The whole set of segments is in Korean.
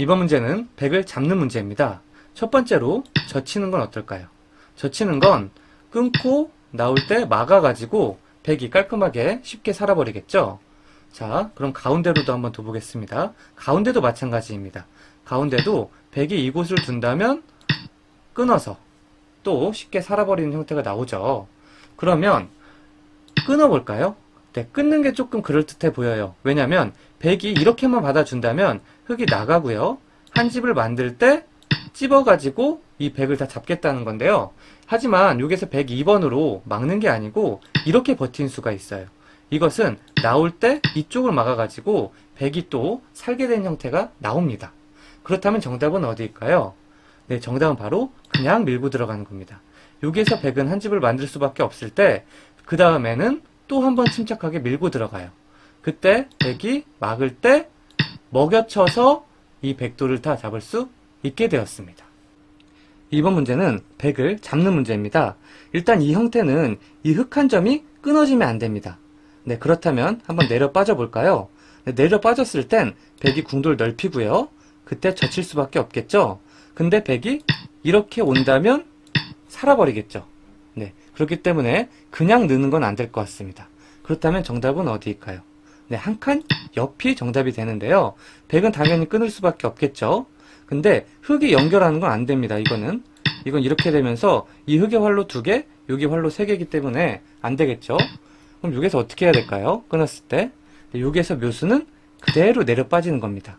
이번 문제는 100을 잡는 문제입니다. 첫 번째로 젖히는 건 어떨까요? 젖히는 건 끊고 나올 때 막아가지고 100이 깔끔하게 쉽게 살아버리겠죠? 자, 그럼 가운데로도 한번 둬보겠습니다. 가운데도 마찬가지입니다. 가운데도 100이 이곳을 둔다면 끊어서 또 쉽게 살아버리는 형태가 나오죠. 그러면 끊어볼까요? 네, 끊는 게 조금 그럴듯해 보여요. 왜냐면 100이 이렇게만 받아준다면 흙이 나가고요. 한 집을 만들 때 찝어가지고 이 100을 다 잡겠다는 건데요. 하지만 여기서 102번으로 막는 게 아니고 이렇게 버틴 수가 있어요. 이것은 나올 때 이쪽을 막아가지고 100이 또 살게 된 형태가 나옵니다. 그렇다면 정답은 어디일까요? 네, 정답은 바로 그냥 밀고 들어가는 겁니다. 여기에서 100은 한 집을 만들 수밖에 없을 때, 그 다음에는 또 한 번 침착하게 밀고 들어가요. 그때 100이 막을 때 먹여쳐서 이 백도를 다 잡을 수 있게 되었습니다. 이번 문제는 100을 잡는 문제입니다. 일단 이 형태는 이 흙 한 점이 끊어지면 안 됩니다. 네, 그렇다면 한번 내려 빠져 볼까요? 네, 내려 빠졌을 땐 100이 궁돌 넓히고요. 그때 젖힐 수밖에 없겠죠? 근데 100이 이렇게 온다면 살아버리겠죠? 네, 그렇기 때문에 그냥 넣는 건 안 될 것 같습니다. 그렇다면 정답은 어디일까요? 네, 한 칸 옆이 정답이 되는데요. 100은 당연히 끊을 수밖에 없겠죠? 근데 흙이 연결하는 건 안 됩니다. 이거는. 이건 이렇게 되면서 이 흙의 활로 두 개, 여기 활로 세 개이기 때문에 안 되겠죠? 그럼 여기서 어떻게 해야 될까요? 끊었을 때. 네, 여기에서 묘수는 그대로 내려 빠지는 겁니다.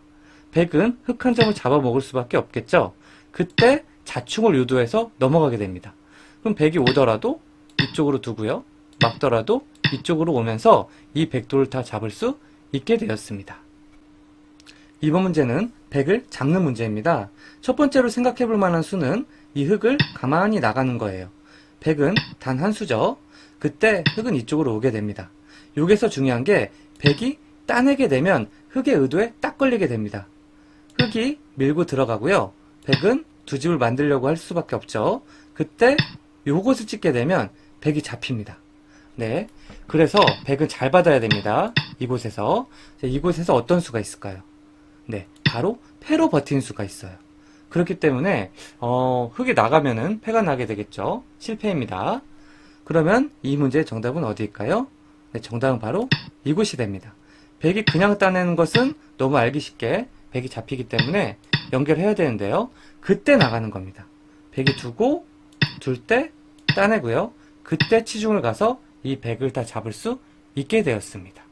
100은 흙 한 점을 잡아먹을 수밖에 없겠죠? 그때 자충을 유도해서 넘어가게 됩니다. 그럼 100이 오더라도 이쪽으로 두고요. 막더라도 이쪽으로 오면서 이 백도를 다 잡을 수 있게 되었습니다. 이번 문제는 100을 잡는 문제입니다. 첫 번째로 생각해 볼 만한 수는 이 흙을 가만히 나가는 거예요. 100은 단 한 수죠. 그때 흙은 이쪽으로 오게 됩니다. 여기서 중요한 게 100이 따내게 되면 흙의 의도에 딱 걸리게 됩니다. 흙이 밀고 들어가고요. 100은 두 집을 만들려고 할 수밖에 없죠. 그때 요것을 찍게 되면 100이 잡힙니다. 네. 그래서 100은 잘 받아야 됩니다. 이곳에서. 자, 이곳에서 어떤 수가 있을까요? 네. 바로 패로 버틴 수가 있어요. 그렇기 때문에, 어, 흙이 나가면은 패가 나게 되겠죠. 실패입니다. 그러면 이 문제의 정답은 어디일까요? 네, 정답은 바로 이곳이 됩니다. 100이 그냥 따내는 것은 너무 알기 쉽게 100이 잡히기 때문에 연결해야 되는데요. 그때 나가는 겁니다. 100이 두고 둘 때 따내고요. 그때 치중을 가서 이 100을 다 잡을 수 있게 되었습니다.